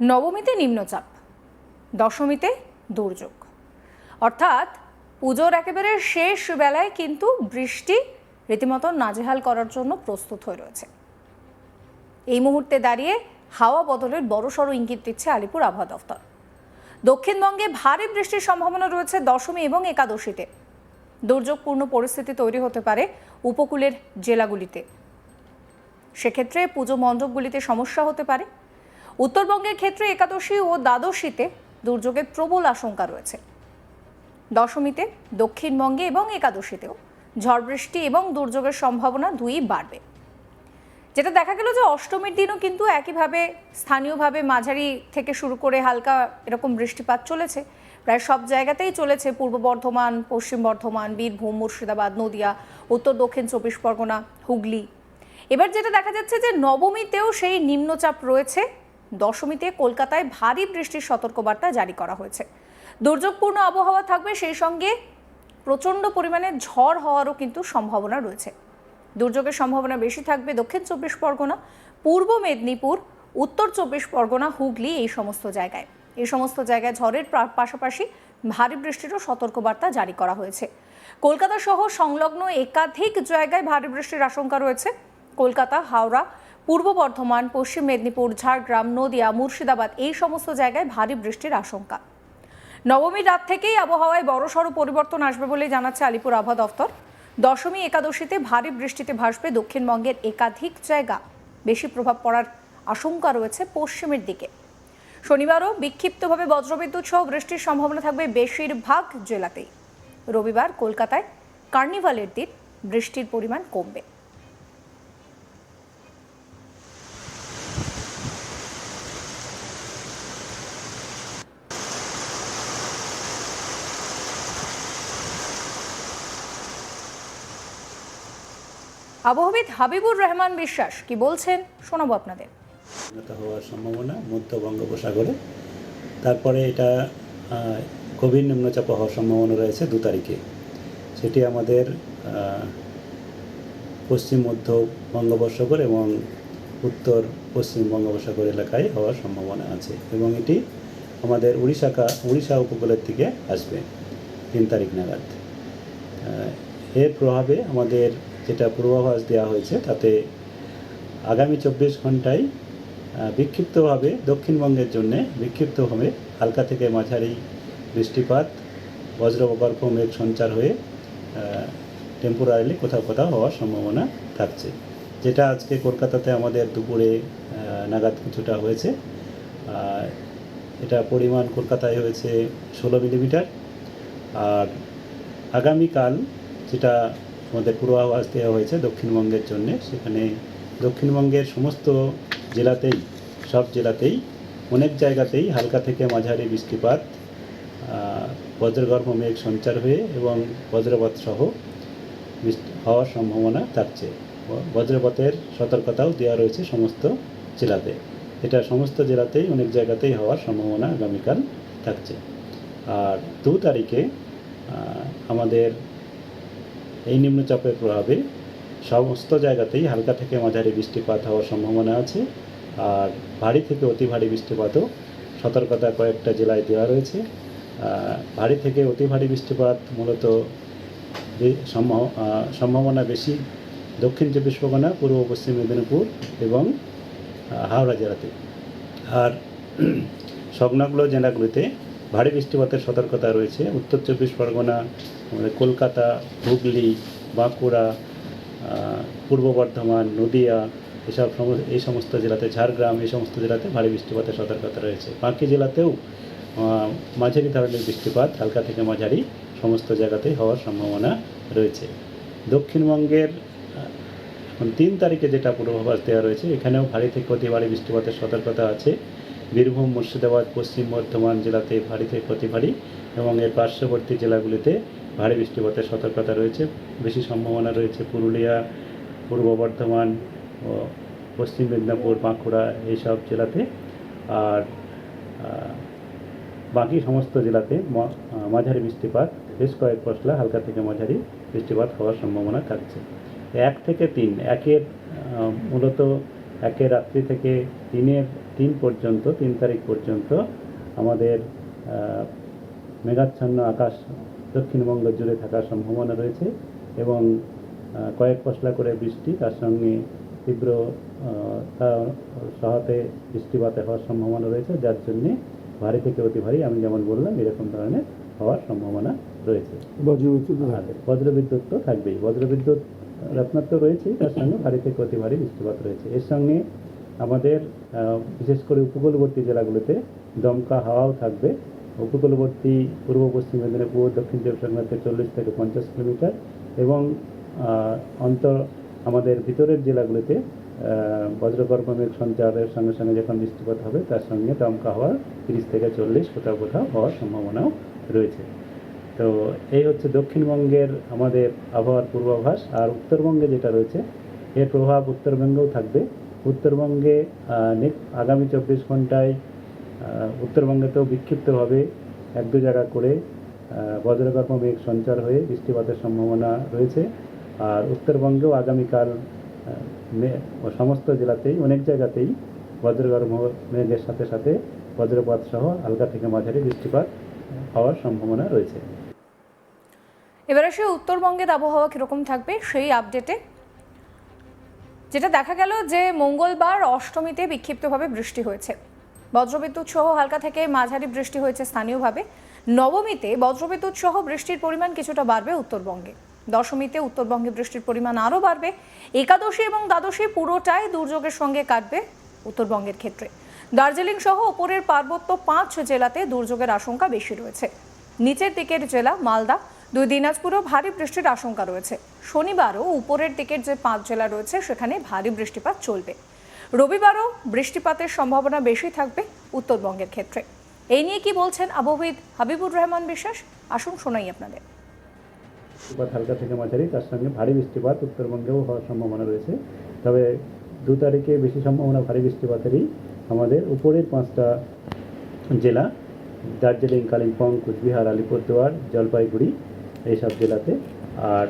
নবমীতে নিম্নচাপ, দশমীতে দুর্যোগ। অর্থাৎ পুজোর একেবারে শেষ বেলায় কিন্তু বৃষ্টি রীতিমতো নাজেহাল করার জন্য প্রস্তুত হয়ে রয়েছে। এই মুহূর্তে দাঁড়িয়ে হাওয়া বদলের বড়সড় ইঙ্গিত দিচ্ছে আলিপুর আবহাওয়া দফতর। দক্ষিণবঙ্গে ভারী বৃষ্টির সম্ভাবনা রয়েছে দশমী এবং একাদশীতে। দুর্যোগপূর্ণ পরিস্থিতি তৈরি হতে পারে উপকূলের জেলাগুলিতে। সেক্ষেত্রে পুজো মণ্ডপগুলিতে সমস্যা হতে পারে। উত্তরবঙ্গের ক্ষেত্রে একাদশী ও দ্বাদশীতে দুর্যোগের প্রবল আশঙ্কা রয়েছে। দশমীতে দক্ষিণবঙ্গে এবং একাদশীতেও ঝড় বৃষ্টি এবং দুর্যোগের সম্ভাবনা দুই বাড়বে। যেটা দেখা গেল যে অষ্টমীর দিনও কিন্তু একইভাবে স্থানীয়ভাবে মাঝারি থেকে শুরু করে হালকা এরকম বৃষ্টিপাত চলেছে। প্রায় সব জায়গাতেই চলেছে পূর্ব বর্ধমান, পশ্চিম বর্ধমান, বীরভূম, মুর্শিদাবাদ, নদিয়া, উত্তর, দক্ষিণ চব্বিশ পরগনা, হুগলি। এবার যেটা দেখা যাচ্ছে যে নবমীতেও সেই নিম্নচাপ রয়েছে। দশমীতে কলকাতায় ভারী বৃষ্টির সতর্কবার্তা জারি করা হয়েছে। দুর্যোগপূর্ণ আবহাওয়া থাকবে সেই সঙ্গে প্রচণ্ড পরিমাণে ঝড় হওয়ারও কিন্তু সম্ভাবনা রয়েছে। দুর্যোগের সম্ভাবনা বেশি থাকবে দক্ষিণ চব্বিশ পরগনা, পূর্ব মেদিনীপুর, উত্তর চব্বিশ পরগনা, হুগলি এই সমস্ত জায়গায়। এই সমস্ত জায়গায় ঝড়ের পাশাপাশি ভারী বৃষ্টিরও সতর্কবার্তা জারি করা হয়েছে। কলকাতা সহ সংলগ্ন একাধিক জায়গায় ভারী বৃষ্টির আশঙ্কা রয়েছে। কলকাতা, হাওড়া পূর্ব বর্ধমান, পশ্চিম মেদিনীপুর, ঝাড়গ্রাম, নদিয়া, মুর্শিদাবাদ এই সমস্ত জায়গায় ভারী বৃষ্টির আশঙ্কা। নবমীর রাত থেকেই আবহাওয়ায় বড়সড় পরিবর্তন আসবে বলে জানাচ্ছে আলিপুর আবহাওয়া দফতর। দশমী একাদশীতে ভারী বৃষ্টিতে ভাসবে দক্ষিণবঙ্গের একাধিক জায়গা। বেশি প্রভাব পড়ার আশঙ্কা রয়েছে পশ্চিমের দিকে। শনিবারও বিক্ষিপ্তভাবে বজ্রবিদ্যুৎ সহ বৃষ্টির সম্ভাবনা থাকবে বেশিরভাগ জেলাতেই। রবিবার কলকাতায় কার্নিভালের দিন বৃষ্টির পরিমাণ কমবে। আবহবিদ হাবিবুর রহমান বিশ্বাস কি বলছেন শোনাবো আপনাদের। হওয়ার সম্ভাবনা মধ্য বঙ্গোপসাগরে। তারপরে এটা গভীর নিম্নচাপ হওয়ার সম্ভাবনা রয়েছে দু তারিখে। সেটি আমাদের পশ্চিম, মধ্য বঙ্গোপসাগর এবং উত্তর, পশ্চিম বঙ্গোপসাগর এলাকায় হওয়ার সম্ভাবনা আছে এবং এটি আমাদের উড়িষ্যা কা, উড়িষ্যা উপকূলের দিকে আসবে তিন তারিখ নাগাদ। এর প্রভাবে আমাদের যেটা পূর্বাভাস দেওয়া হয়েছে, তাতে আগামী চব্বিশ ঘন্টায় বিক্ষিপ্তভাবে দক্ষিণবঙ্গের জন্য বিক্ষিপ্তভাবে হালকা থেকে মাঝারি বৃষ্টিপাত বজ্রপ্রকল্প মেঘ সঞ্চার হয়ে টেম্পোরারিলি কোথাও কোথাও হওয়ার সম্ভাবনা থাকছে। যেটা আজকে কলকাতাতে আমাদের দুপুরে নাগাদ কিছুটা হয়েছে। এটা পরিমাণ কলকাতায় হয়েছে ষোলো মিলিমিটার। আর আগামীকাল যেটা আমাদের পূর্বাভাস দেওয়া হয়েছে দক্ষিণবঙ্গের জন্য। সেখানে দক্ষিণবঙ্গের সমস্ত জেলাতেই, সব জেলাতেই, অনেক জায়গাতেই হালকা থেকে মাঝারি বৃষ্টিপাত বজ্রগর্ভ মেঘ সঞ্চার হয়ে এবং বজ্রপাত সহ হওয়ার সম্ভাবনা থাকছে। বজ্রপাতের সতর্কতাও দেওয়া রয়েছে সমস্ত জেলাতে। এটা সমস্ত জেলাতেই, অনেক জায়গাতেই হওয়ার সম্ভাবনা আগামীকাল থাকছে। আর দু তারিখে আমাদের এই নিম্নচাপের প্রভাবে সমস্ত জায়গাতেই হালকা থেকে মাঝারি বৃষ্টিপাত হওয়ার সম্ভাবনা আছে। আর ভারী থেকে অতি ভারী বৃষ্টিপাতও সতর্কতা কয়েকটা জেলায় দেওয়া রয়েছে। ভারী থেকে অতি ভারী বৃষ্টিপাত মূলত সম্ভাবনা বেশি দক্ষিণ চব্বিশ পরগনা, পূর্ব পশ্চিম মেদিনীপুর এবং হাওড়া জেলাতে। আর সংলগ্ন জেলাগুলিতে ভারী বৃষ্টিপাতের সতর্কতা রয়েছে। উত্তর চব্বিশ পরগনা, আমাদের কলকাতা, হুগলি, বাঁকুড়া পূর্ব বর্ধমান, নদিয়া, এসব এই সমস্ত জেলাতে, ঝাড়গ্রাম, এই সমস্ত জেলাতে ভারী বৃষ্টিপাতের সতর্কতা রয়েছে। বাকি জেলাতেও মাঝারি ধরনের বৃষ্টিপাত, হালকা থেকে মাঝারি, সমস্ত জায়গাতেই হওয়ার সম্ভাবনা রয়েছে। দক্ষিণবঙ্গের এখন তিন তারিখে যেটা পূর্বাভাস দেওয়া রয়েছে, এখানেও ভারী থেকে অতি ভারী বৃষ্টিপাতের সতর্কতা আছে। বীরভূম, মুর্শিদাবাদ, পশ্চিম বর্ধমান জেলাতে ভারী থেকে অতি ভারী এবং এর পার্শ্ববর্তী জেলাগুলিতে ভারী বৃষ্টিপাতের সতর্কতা রয়েছে। বেশি সম্ভাবনা রয়েছে পুরুলিয়া, পূর্ব বর্ধমান, ও পশ্চিম মেদিনীপুর, বাঁকুড়া এইসব জেলাতে। আর বাকি সমস্ত জেলাতে মাঝারি বৃষ্টিপাত, বেশ কয়েক পশলা হালকা থেকে মাঝারি বৃষ্টিপাত হওয়ার সম্ভাবনা থাকছে। এক থেকে তিন, একের মূলত একের রাত্রি থেকে তিনের তিন পর্যন্ত তিন তারিখ পর্যন্ত আমাদের মেঘাচ্ছন্ন আকাশ দক্ষিণবঙ্গ জুড়ে থাকার সম্ভাবনা রয়েছে এবং কয়েক পশলা করে বৃষ্টি তার সঙ্গে তীব্র সহাতে বৃষ্টিপাতে হওয়ার সম্ভাবনা রয়েছে যার জন্যে ভারী থেকে অতি ভারী আমি যেমন বললাম এরকম ধরনের হওয়ার সম্ভাবনা রয়েছে। বজ্রবিদ্যুৎ বজ্রবিদ্যুৎ তো থাকবেই। বজ্রবিদ্যুৎ রত্নার তো রয়েছেই তার সঙ্গে ভারী থেকে ভারী বৃষ্টিপাত রয়েছে। এর সঙ্গে আমাদের বিশেষ করে উপকূলবর্তী জেলাগুলোতে দমকা হাওয়াও থাকবে। উপকূলবর্তী, পূর্ব পশ্চিম মেদিনীপুর, দক্ষিণ চব্বিশ পরগনাতে চল্লিশ থেকে পঞ্চাশ কিলোমিটার এবং অন্তর, আমাদের ভিতরের জেলাগুলিতে বজ্রগর্ভ সঞ্চারের সঙ্গে সঙ্গে যখন বৃষ্টিপাত হবে, তার সঙ্গে দমকা হওয়ার তিরিশ থেকে চল্লিশ কোথাও কোথাও হওয়ার সম্ভাবনাও রয়েছে। তো এই হচ্ছে দক্ষিণবঙ্গের আমাদের আবহাওয়ার পূর্বাভাস, আর উত্তরবঙ্গে যেটা রয়েছে, এর প্রভাব উত্তরবঙ্গেও থাকবে। উত্তরবঙ্গে আগামী চব্বিশ ঘন্টায় উত্তরবঙ্গেতেও বিক্ষিপ্তভাবে এক দু জায়গা করে বজ্রগর্ভ মেঘ সঞ্চার হয়ে বৃষ্টিপাতের সম্ভাবনা রয়েছে। আর উত্তরবঙ্গেও আগামীকাল সমস্ত জেলাতেই, অনেক জায়গাতেই বজ্রগর্ভ মেঘের সাথে সাথে বজ্রপাত সহ হালকা থেকে মাঝারি বৃষ্টিপাত হওয়ার সম্ভাবনা রয়েছে। এবার আসে উত্তরবঙ্গের আবহাওয়া কীরকম থাকবে সেই আপডেটে যেটা দেখা গেল যে মঙ্গলবার অষ্টমীতে বিক্ষিপ্তভাবে বৃষ্টি হয়েছে। বজ্রবিদ্যুৎ সহ হালকা থেকে মাঝারি বৃষ্টি হয়েছে স্থানীয়ভাবে। নবমীতে বজ্রবিদ্যুৎ সহ বৃষ্টির পরিমাণ কিছুটা বাড়বে উত্তরবঙ্গে। দশমীতে উত্তরবঙ্গে বৃষ্টির পরিমাণ আরও বাড়বে। একাদশী এবং দ্বাদশী পুরোটাই দুর্যোগের সঙ্গে কাটবে উত্তরবঙ্গের ক্ষেত্রে। দার্জিলিং সহ ওপরের পার্বত্য পাঁচ জেলাতে দুর্যোগের আশঙ্কা বেশি রয়েছে। নিচের দিকের জেলা মালদা দুই দিনাজপুরেও ভারী বৃষ্টির আশঙ্কা রয়েছে। শনিবারও উপরের দিকের যে পাঁচ জেলা রয়েছে, সেখানে ভারী বৃষ্টিপাত চলবে। রবিবারও বৃষ্টিপাতের সম্ভাবনা বেশি থাকবে উত্তরবঙ্গের ক্ষেত্রে। এই নিয়ে কি বলছেন আবহবিদ হাবিবুর রহমান বিশ্বাস? আসুন শোনাই আপনাদের। হালকা থেকে মাঝারি, তার সঙ্গে ভারী বৃষ্টিপাত উত্তরবঙ্গেও হওয়ার সম্ভাবনা রয়েছে। তবে দু তারিখে বেশি সম্ভাবনা ভারী বৃষ্টিপাতেরই আমাদের উপরের পাঁচটা জেলা, দার্জিলিং, কালিম্পং, কুচবিহার, আলিপুরদুয়ার, জলপাইগুড়ি এইসব জেলাতে। আর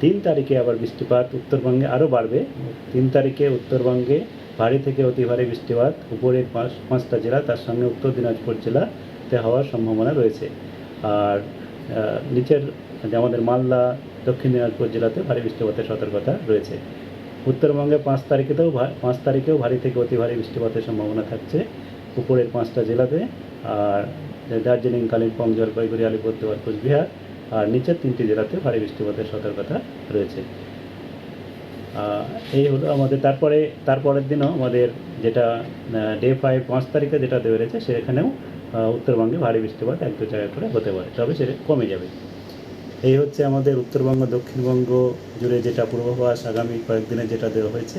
তিন তারিখে আবার বৃষ্টিপাত উত্তরবঙ্গে আরও বাড়বে। তিন তারিখে উত্তরবঙ্গে ভারী থেকে অতি ভারী বৃষ্টিপাত, উপরের পাঁচ, পাঁচটা জেলা, তার সঙ্গে উত্তর দিনাজপুর জেলাতে হওয়ার সম্ভাবনা রয়েছে। আর নিচের যে আমাদের মালদা, দক্ষিণ দিনাজপুর জেলাতে ভারী বৃষ্টিপাতের সতর্কতা রয়েছে। উত্তরবঙ্গে পাঁচ তারিখেতেও পাঁচ তারিখেও ভারী থেকে অতি ভারী বৃষ্টিপাতের সম্ভাবনা থাকছে উপরের পাঁচটা জেলাতে। আর, দার্জিলিং, কালিম্পং, জলপাইগুড়ি, আলিপুরদুয়ার, কোচবিহার আর নিচের তিনটি জেলাতে ভারী বৃষ্টিপাতের সতর্কতা রয়েছে। এই হলো আমাদের, তারপরে, তারপরের দিনও আমাদের যেটা ডে ফাইভ পাঁচ তারিখে যেটা দেওয়া রয়েছে, সেখানেও উত্তরবঙ্গে ভারী বৃষ্টিপাত এক দু জায়গায় করে হতে পারে, তবে সেটা কমে যাবে। এই হচ্ছে আমাদের উত্তরবঙ্গ, দক্ষিণবঙ্গ জুড়ে যেটা পূর্বাভাস, আগামী কয়েকদিনে যেটা দেওয়া হয়েছে।